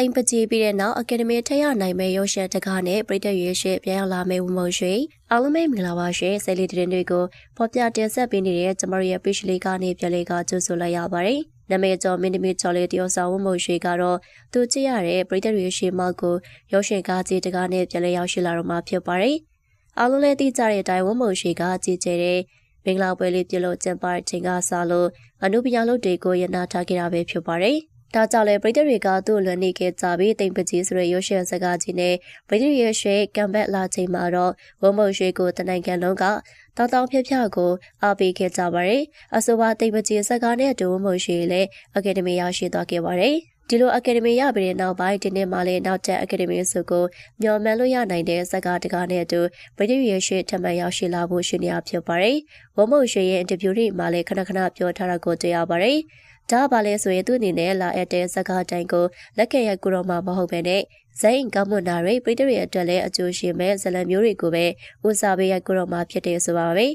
တိမ်ပကြီးပြီးတဲ့နောက်အကယ်ဒမီထက်ရနိုင်မဲ့ရုပ်ရှင်တကားနဲ့ပြည်သက်ရွေးရှိပြန်ရောက်လာမယ့်ဝမုံရွှေအားလုံးပဲမင်္ဂလာပါရှင်ဆယ်လီတင်တွေကိုပေါ်ပြတင်ဆက်ပေးနေတဲ့ကျမတို့ရဲ့ page လေးကနေပြန်လေးကကြိုဆိုလိုက်ရပါတယ်နာမည်ကျော်မင်းသမီးကျော်လေးတယောက်ဆောင်ဝမုံရွှေကတော့သူကြည့်ရတဲ့ပြည်သက်ရွေးရှိမောက်ကိုရုပ်ရှင်ကားကြီးတကားနဲ့ပြန်လေးရောက်ရှိလာတော့မှာဖြစ်ပါတယ်အားလုံးလည်းသိကြတဲ့အတိုင်းဝမုံရွှေကကြည်ကျတဲ့မင်္ဂလာပွဲလေးပြုလုပ်ကျင်းပတဲ့ချိန်ကစလို့အနုပညာလုပ်တွေကိုရနာထားခဲ့တာပဲဖြစ်ပါတယ်။ ဒါကြောင့်လေပရိသတ်တွေကသူ့လွန်နေခဲ့ကြပြီးတိမ်ပကြီးဆိုတဲ့ရုပ်ရှင်စကားကြီးနဲ့ပရိသတ်ရဲ့ရွှေကံဘက်လာချိန်မှာတော့ဝုံမုံရွှေကိုတနိုင်ငံလုံးကတောင်းတောင်းဖြဖြကိုအားပေးခဲ့ကြပါတယ်အဆိုပါတိမ်ပကြီးစကားနဲ့အတူဝုံမုံရွှေလည်းအကယ်ဒမီရရှိသွားခဲ့ပါတယ်ဒီလိုအကယ်ဒမီရပြီးတဲ့နောက်ပိုင်းဒီနေ့မှလည်းနောက်ထပ်အကယ်ဒမီဆုကိုမျှော်မှန်းလို့ရနိုင်တဲ့စကားတကားနဲ့အတူဗိဒိယရွှေထပ်မံရောက်ရှိလာဖို့ရှိနေရဖြစ်ပါတယ်။ဝမုံရွှေရဲ့အင်တာဗျူးတွေမှာလည်းခဏခဏပြောထားတာကိုတွေ့ရပါတယ်။ ဒါပါလဲဆိုရင်သူ့အနေနဲ့လာအပ်တဲ့စကားတိုင်းကိုလက်ခံရကူတော့မှမဟုတ်ပဲနဲ့ဇိုင်းကောင်းမွန်တာတွေပြည်သူတွေအတွက်လည်းအကျိုးရှိမဲ့ဇလံမျိုးတွေကိုပဲဦးစားပေးရကူတော့မှဖြစ်တယ်ဆိုပါပဲ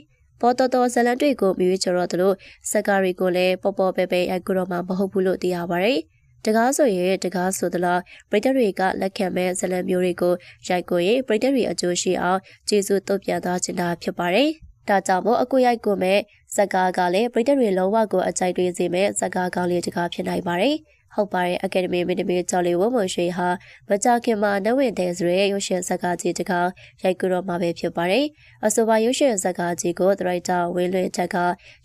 ပေါ်တော်တော်ဇလံတွေကိုမြွေးချတော့သလိုစကားတွေကိုလည်းပေါ်ပေါ်ပဲပဲရကူတော့မှမဟုတ်ဘူးလို့သိရပါတယ်တကားဆိုရင်တကားဆိုသလားပရိသတ်တွေကလက်ခံမဲ့ဇလံမျိုးတွေကိုရိုက်ကိုရင်ပရိသတ်တွေအကျိုးရှိအောင်ကျေးဇူးတုတ်ပြန်သွားချင်တာဖြစ်ပါတယ်။ ဒါကြောင့်မို့အခုရိုက်ကိုမဲ့ဇက်ကားကလည်းပရိသတ်တွေလုံးဝကိုအကြိုက်တွေစေမဲ့ဇက်ကားကောင်းလေးတကားဖြစ်နိုင်ပါတယ်။ဟုတ်ပါတယ်အကယ်ဒမီမီဒီမီကျော်လီဝမွန်ရွှေဟာမကြခင်မှာနဝင်တဲ့ဆိုရဲရုပ်ရှင်ဇက်ကားကြီးတကားရိုက်ကူတော့မှာပဲဖြစ်ပါတယ်။အဆိုပါရုပ်ရှင်ဇက်ကားကြီးကိုဒရိုက်တာဝင်းလွင်ချက်က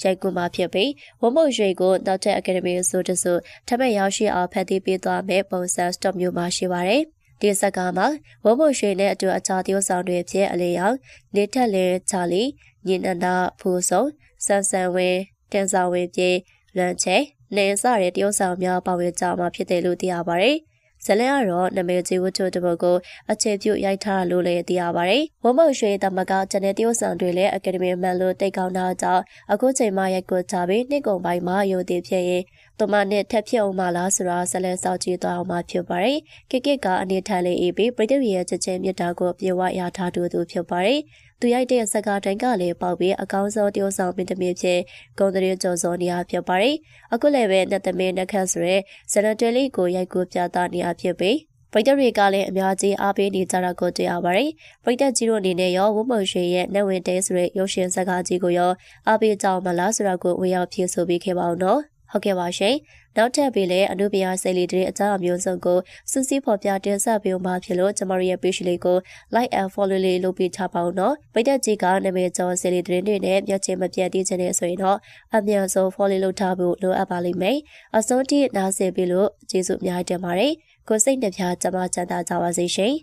ရိုက်ကူမှာဖြစ်ပြီးဝမွန်ရွှေကိုနောက်ထပ်အကယ်ဒမီဆိုတဆိုထပ်မံရောက်ရှိအောင်ဖန်တီးပေးသွားမယ့်ပုံစံစတော့မျိုးမှာရှိပါတယ်။ ဒီဇက်ကားမှာဝဘရွှေနဲ့အတူအခြားတရုပ်ဆောင်တွေဖြစ်အလေးရောက်နေထက်လင်းချာလီညီနန္ဒဖူဆုံဆန်ဆန်ဝင်းတင်စာဝင်းပြေလွန်ချေနေစတဲ့တရုပ်ဆောင်များပါဝင်ကြမှာဖြစ်တယ်လို့သိရပါတယ်။ ဇလန်ကတော့နမေကြီးဝတ္ထုတပုတ်ကိုအခြေပြုရိုက်ထားလို့လည်းသိရပါတယ်။ဝမုတ်ရွှေတမကကျန်တဲ့တရုတ်ဆောင်တွေလည်းအကယ်ဒမီမန်လို့တိတ်ကောင်းတာကြောင့်အခုချိန်မှရိုက်ကိုချပြီးနှစ်ကုန်ပိုင်းမှာရုံတည်ဖြစ်ရင်သူမနဲ့ထက်ဖြစ်အောင်မလားဆိုတာဆက်လက်စောင့်ကြည့်သွားအောင်မှဖြစ်ပါတယ်။ကိကစ်ကအနေထိုင်လေးအေးပြီးပရိသတ်ရဲ့ချက်ချင်းမြတ်တာကိုပြေဝရထားသူသူဖြစ်ပါတယ်။ သူရိုက်တဲ့စကားတိုင်းကလည်းပေါက်ပြီးအကောင်းဆုံးတယောက်ဆောင်မင်းသမီးဖြစ်ဂုံတရီကျော်စောနေရဖြစ်ပါတယ်။အခုလည်းပဲနှစ်သမီးနှစ်ခတ်ဆိုရဲဇလန်တယ်လီကိုရိုက်ကူပြသနေရဖြစ်ပြီးပရိသတ်တွေကလည်းအများကြီးအားပေးနေကြတာကိုတွေ့ရပါတယ်။ပရိသတ်ကြီးတို့အနေနဲ့ရောဝမုံရွှေရဲ့နှဝင်တဲဆိုတဲ့ရုပ်ရှင်စကားကြီးကိုရောအားပေးကြအောင်မလားဆိုတာကိုဝင်ရောက်ဖြေဆိုပေးခဲ့ပါဦးနော်။ ဟုတ်ကဲ့ပါရှင်နောက်ထပ်ပြီးလည်းအနုပညာစိတ်လေးတွေအကြောင်းအမျိုးစုံကိုစူးစီးဖော်ပြတင်ဆက်ပေးမှာဖြစ်လို့ကျမတို့ရဲ့ page လေးကို like and follow လေးလုပ်ပေးချပါဦးနော်ပိတ်သက်ကြီးကနာမည်ကျော်စိတ်လေးတွေနဲ့မျက်ခြေမပြတ်သေးခြင်းနဲ့ဆိုရင်တော့အမြန်ဆုံး follow လုပ်ထားဖို့လိုအပ်ပါလိမ့်မယ်အဆုံးထိနားဆင်ပြီးလို့ကျေးဇူးအများကြီးတင်ပါတယ်ကိုစိတ်နှပြကျမချမ်းသာကြပါစေရှင်